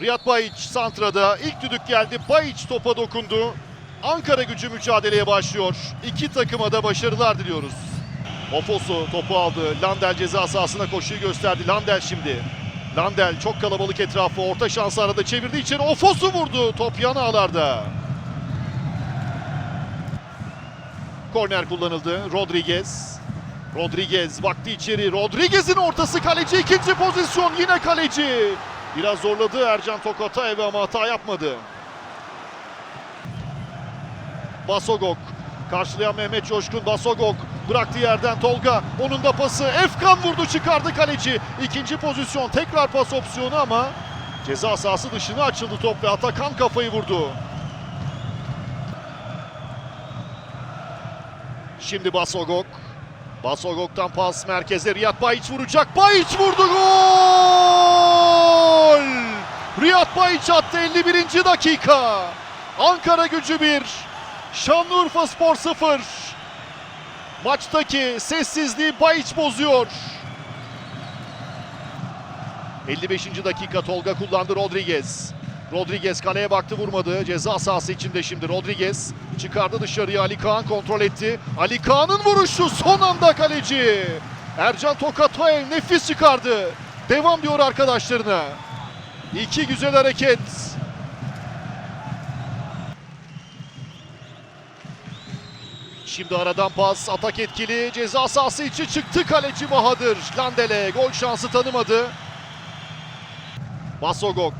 Riyad Bayiç santrada ilk düdük geldi. Bayiç topa dokundu. Ankara gücü mücadeleye başlıyor. İki takıma da başarılar diliyoruz. Ofosu topu aldı. Landel ceza sahasına koşuyu gösterdi. Landel şimdi. Landel çok kalabalık etrafı. Orta şansı arada çevirdi içeri. Ofosu vurdu. Top yan ağlarda. Korner kullanıldı. Rodriguez. Rodriguez baktı içeri. Rodriguez'in ortası kaleci. ikinci pozisyon yine kaleci. Biraz zorladı Ercan Tokatay ama hata yapmadı. Basogok. Karşılayan Mehmet Coşkun. Basogok bıraktığı yerden Tolga. Onun da pası. Efkan vurdu çıkardı kaleci. İkinci pozisyon tekrar pas opsiyonu ama ceza sahası dışına açıldı top ve Atakan kafayı vurdu. Şimdi Basogok. Basogok'tan pas merkeze Riyad Bayiç vuracak. Bayiç vurdu gol! Riyad Bayiç attı 51. dakika. Ankara gücü 1. Şanlıurfa Spor 0. Maçtaki sessizliği Bayiç bozuyor. 55. dakika Tolga kullandı Rodriguez. Rodriguez kaleye baktı vurmadı. Ceza sahası içinde şimdi Rodriguez. Çıkardı dışarıya Ali Kaan kontrol etti. Ali Kaan'ın vuruşu son anda kaleci. Ercan Tokatoy nefis çıkardı. Devam diyor arkadaşlarına. İki güzel hareket. Şimdi aradan pas, atak etkili. Ceza sahası içi çıktı kaleci Bahadır. Landele gol şansı tanımadı. Basogok.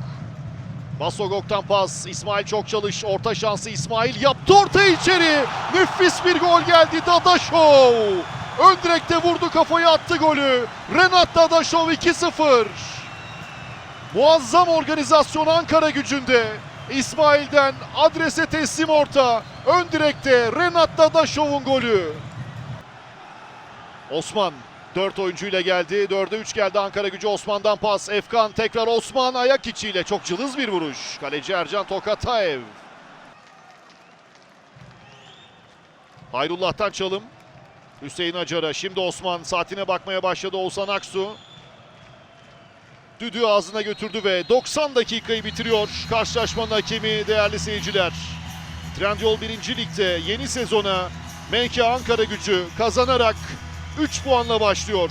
Basogok'tan pas. İsmail çok çalış. Orta şansı İsmail yaptı orta içeri. Nefis bir gol geldi Dadaşov. Ön direkte vurdu kafayı attı golü. Renat Dadaşov 2-0. Muazzam organizasyon Ankara gücünde. İsmail'den adrese teslim orta. Ön direkte Renat Dadaşov'un golü. Osman 4 oyuncuyla geldi. 4'e 3 geldi Ankara gücü Osman'dan pas. Efkan tekrar Osman ayak içiyle çok cılız bir vuruş. Kaleci Ercan Tokataev. Hayrullah'tan çalım. Hüseyin Acar'a. Şimdi Osman saatine bakmaya başladı Oğuzhan Aksu. Düdüğü ağzına götürdü ve 90 dakikayı bitiriyor karşılaşmanın hakemi değerli seyirciler. Trendyol 1. Lig'de yeni sezona MK Ankara gücü kazanarak 3 puanla başlıyor.